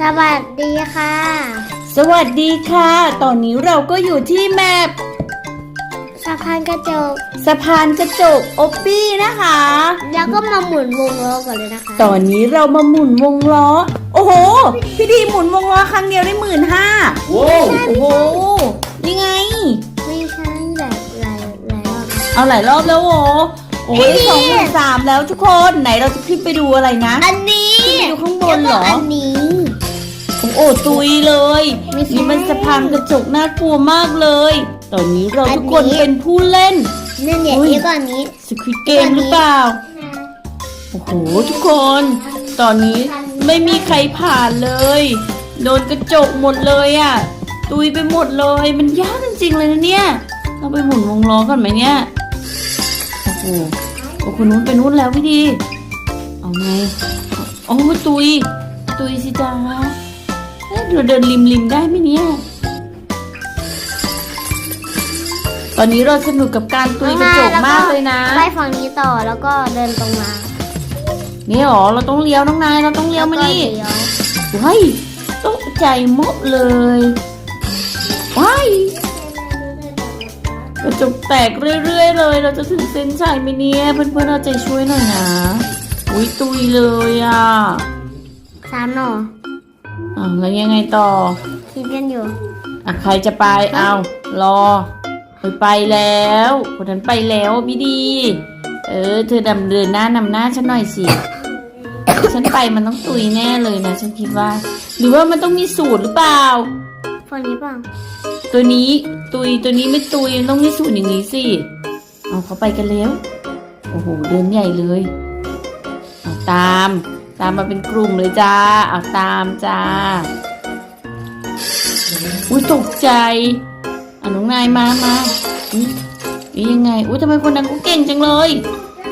สวัสดีค่ะ สวัสดีค่ะ ตอนนี้เราก็อยู่ที่แมปสะพานกระจก สะพานกระจกโอปปี้นะคะ แล้วก็มาหมุนวงล้อก่อนเลยนะคะ ตอนนี้เรามาหมุนวงล้อ โอ้โห พี่ดีหมุนวงล้อครั้งเดียวได้หมื่นห้าโอ้โหนี่ไง ไม่ใช่หลายหลายหลายรอบนะเอาหลายรอบแล้วโหโอ้ยพี่ดีสองหมื่นสามแล้วทุกคน ไหนเราจะขึ้นไปดูอะไรนะ อันนี้ขึ้นไปดูข้างบนเหรอแล้วก็อันนี้ โอ้โหตุยเลยไม่ใช่ นี่มันสะพานกระจกน่ากลัวมากเลย ตอนนี้เราทุกคนอันนี้เป็นผู้เล่น นั่นเนี่ยอุ๊ยนี่ก็อันนี้ สควิตเกมหรือเปล่า โอ้โหทุกคน ตอนนี้ไม่มีใครผ่านเลย โดนกระจกหมดเลยอะ่ะ ตุยไปหมดเลย มันยากจริงๆเลยนะเนี่ย เราไปหมุนวงล้อกันไหมเนี่ย โอ้โหโอ้คนนู้นไปนู้นแล้วพี่ดี เอาไง โอ้ตุย ตุยสิจ้า เอ๊ะเราเดินริมริมๆได้ไหมเนี่ย ตอนนี้เราสนุกกับการตุยกระจกมากเลยนะไปฝั่งนี้ต่อแล้วก็เดินตรงมานี่หรอเราต้องเลี้ยวน้องนายเราต้องเลี้ยวมานี่แล้ก็เลี้ยวว้ายตกใจหมดเลยว้ายกระจกแตกเรื่อยๆเลย เราจะถึงเส้นชัยไหมเนี่ยเพื่อนๆเอาใจช่วยหน่อยนะ อุ้ยตุยเลยอะสามหน่อ อะแล้วยังไงต่อ คิดกันอยู่อะใครจะไปเอารอเฮ้ยไปแล้วคนนั้นไปแล้วพี่ดี เออ เธอดำเดินหน้านำหน้าฉันหน่อยสิ ฉันไปมันต้องตุยแน่เลยนะ ฉันคิดว่า หรือว่ามันต้องมีสูตรหรือเปล่าฝั่งนี้เปล่าตัวนี้ตุยตัวนี้ไม่ตุยมันต้องมีสูตรอย่างนี้สิ เอาเขาไปกันแล้ว โอ้โหเดินใหญ่เลยเอาตาม ตามมาเป็นกลุ่มเลยจ้า เอาตามจ้า อุ้ยตกใจอะน้องนายมามาอุ้ยยังไง อุ้ยทำไมคนนั้นเขาเก่งจังเลย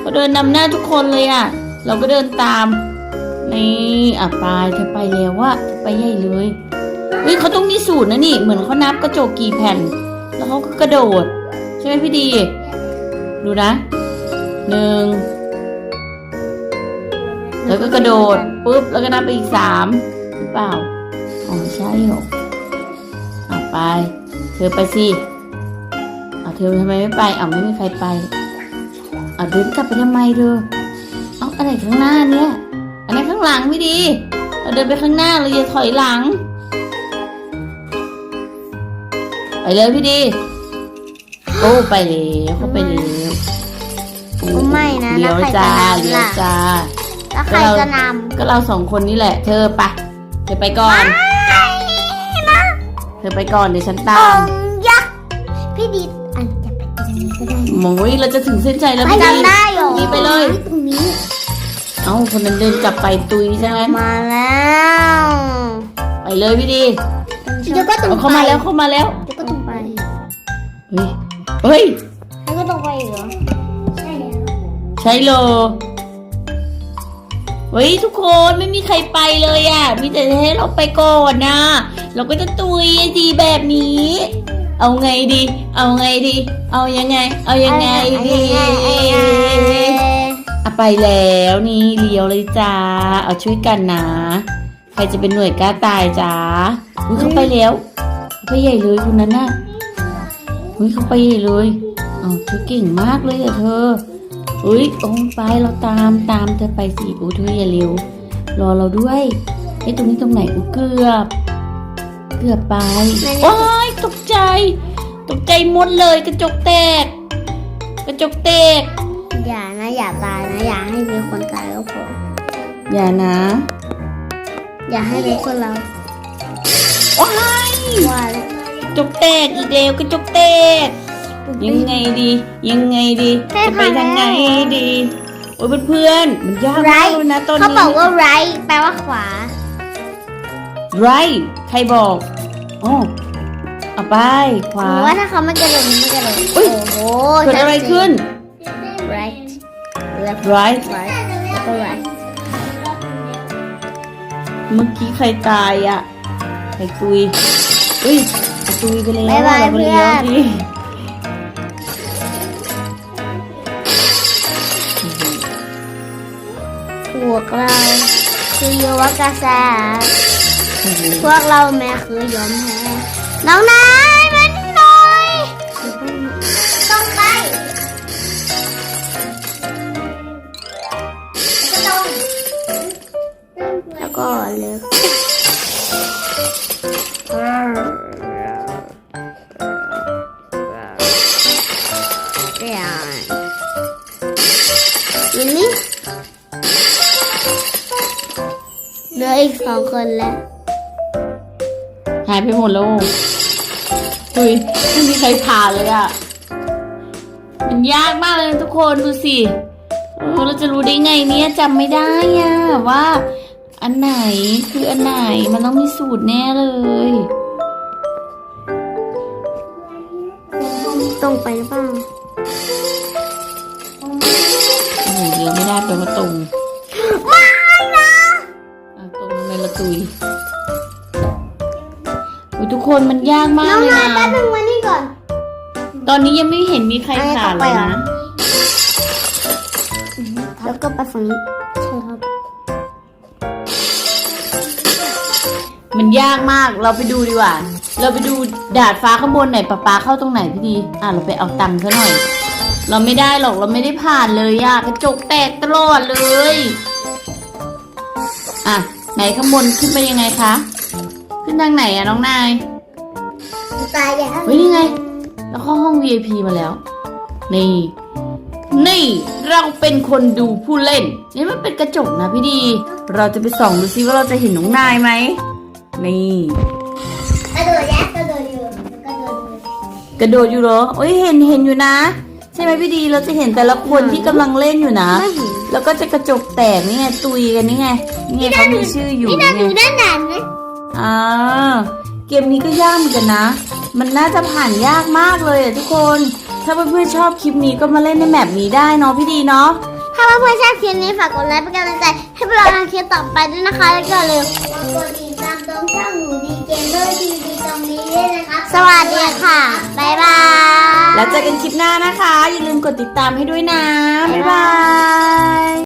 เขาเดินนำหน้าทุกคนเลยอะ เราก็เดินตาม นี่อะไปเธอไปแล้วอะเธอไปใหญ่เลยเฮ้ยเขาต้องมีสูตรนะนี่ เหมือนเขานับกระจกกี่แผ่น แล้วเขาก็กระโดด ใช่ไหมพี่ดี ดูนะหนึ่ง แล้วก็กระโดดปุ๊บแล้วก็นับไปอีกสามหรือเปล่าอ๋อใช่เหรออะไป เธอไปสิอะเธอทำไมไม่ไปอะไม่มีใครไปอะเดินกลับไปทำไมเธอเอาอะไรข้างหน้าเนี่ยอันนี้ข้างหลังไม่ดีเราเดินไปข้างหน้าเราอย่าถอยหลัง ไปเลยพี่ดีโอ้ไปแล้วเขาไปแล้วโอ้ไม่นะเลี้ยวแล้วใครจ้าจะนำเลี้ยวล่ะจ้า แล้วใครจะนก็เราสองคนนี่แหละ เธอไปเธอไปก่อนเธอไปก่อนเดี๋ยวฉันำตาอมงยักษ์พี่ดิดอันจะไปตรงนี้ก็ได้โอ้ยเราจะถึงเส้นชัยแล้วไม่พี่ดีจำได้หรอนี่ไปเลย ตรงนี้เอ้าคนนั้นเดินกลับไปตุยใช่ไหมมาแล้วไปเลยพี่ดีเดี๋ยวก็ตรงเอาไปเข้ามาแล้วเข้ามาแล้วเดี๋ยวก็ตรงไปเฮ้ยเฮ้ยแล้วก็ตรงไปอีกเหรอใช่แล้วใช่โล เฮ้ยทุกคนไม่มีใครไปเลยอะ มีแต่ให้เราไปก่อนนะ เราก็จะตุยดีแบบนี้ เอาไงดี เอาไงดี เอายังไง เอายังไงดีเอาไงอะไปแล้วนี่เลี้ยวเลยจ้า เอาช่วยกันนะ ใครจะเป็นหน่วยกล้าตายจ้าอุ้ยเขาไปแล้วเขาไปใหญ่เลยคนนั้นน่ะอุ้ยเขาไปใหญ่เลยเอาเธอเก่งมากเลยอะเธอ อุ้ยโอ้ไปเราตามตามเธอไปสิอุ้ยเธออย่าเร็ว รอเราด้วยไอ้ตรงนี้ตรงไหนอุ้ยเกือบ เกือบไปว้ายตกใจ ตกใจหมดเลยกระจกแตก กระจกแตก อย่านะอย่าตายนะอย่าให้มีคนตายก็พออย่านะ อย่าให้เป็นคนเราว้ายว่าแล้วกระจกแตกอีเดวกระจกแตก ยังไงดี ยังไงดี จะไปทางไหนดี โอ้ยเพื่อนๆมันยากมากเลยนะตอนนี้เขาบอกว่า right แปลว่าขวาไรใครบอกอ๋อเอาไปขหวารือว่าถ้าเขาไม่กระโดดมันไม่กระโดดอุ๊ยโอ้โหเกิดอะไรขึ้น right left right right แล้วก็ right เมื่อกี้ใครตายอะ ใครตุยอุ้ยตุยไปแล้วบ๊ายบายเราไปเลี้ยวเพื่อนดิ พวกเราคือโยวากาซาพวกเราแม่คือยอมแพ้น้องนาย ออีกสองคนแล้ว หายไปหมดแล้วคุยไม่มีใครผ่านเลยอะมันยากมากเลยนะทุกคนดูสิเออเราจะรู้ได้ไงเนี่ยจำไม่ได้อะว่า อันไหนคืออันไหนมันต้องมีสูตรแน่เลยตรงไปหรือเปล่าโอ้โหเลี้ยวไม่ได้แปลว่าตรง ตุยโอ้ยทุกคนมันยากมาน้กองเลยนายแป๊บนะนึงมานี่ก่อน ตอนนี้ยังไม่เห็นมีใครผ่านเลยนะ แล้วก็ไปฝั่งนี้ใช่ครับมันยากมาก เราไปดูดีกว่า เราไปดูดาดฟ้าข้างบนไหนป๊าป๊าเข้าตรงไหนพี่ดี อะเราไปเอาตังค์ซะหน่อย เราไม่ได้หรอก เราไม่ได้ผ่านเลยอะกระจกแตกตลอดเลย อะ ไหนข้างบนขึ้นไปยังไงคะ ขึ้นทางไหนอะน้องนายตายอย่าเฮ้ยนี่ไง แล้วเข้าห้อง VIP มาแล้ว นี่ นี่เราเป็นคนดูผู้เล่น นี่มันเป็นกระจกนะพี่ดี เราจะไปส่องดูซิว่าเราจะเห็นน้องนายไหม นี่ กระโดดยักกระโดดอยู่กระโดดอยู่กระโดดอยู่เหรอโอ้ยเห็นเห็นอยู่นะ ใช่ไหมพี่ดี เราจะเห็นแต่ละคนที่กำลังเล่นอยู่นะ ไม่เห็น แล้วก็จะกระจกแตกนี่ไงตุยกันนี่ไงนี่ไงเขามีชื่ออยู่นี่นี่นาไงอยู่ด้านหลังนะอ่าเกมนี้ก็ยากเหมือนกันนะ มันน่าจะผ่านยากมากเลยอะทุกคน ถ้าเพื่อนๆชอบคลิปนี้ก็มาเล่นในแมปนี้ได้เนาะพี่ดีเนาะถ้าเพื่อนๆชอบคลิปนี้ฝากกดไลค์เป็นกำลังใจให้พวกเราทำคลิปต่อไปด้วยนะคะแล้วก็อย่าลืมกด ติดตามตรงช่องหนูดีเกมเมอร์ทีวีตรงนี้ด้วยนะคะสวัสดีค่ะ บ๊ายบาย แล้วเจอกันคลิปหน้านะคะ อย่าลืมกดติดตามให้ด้วยนะ บ๊ายบาย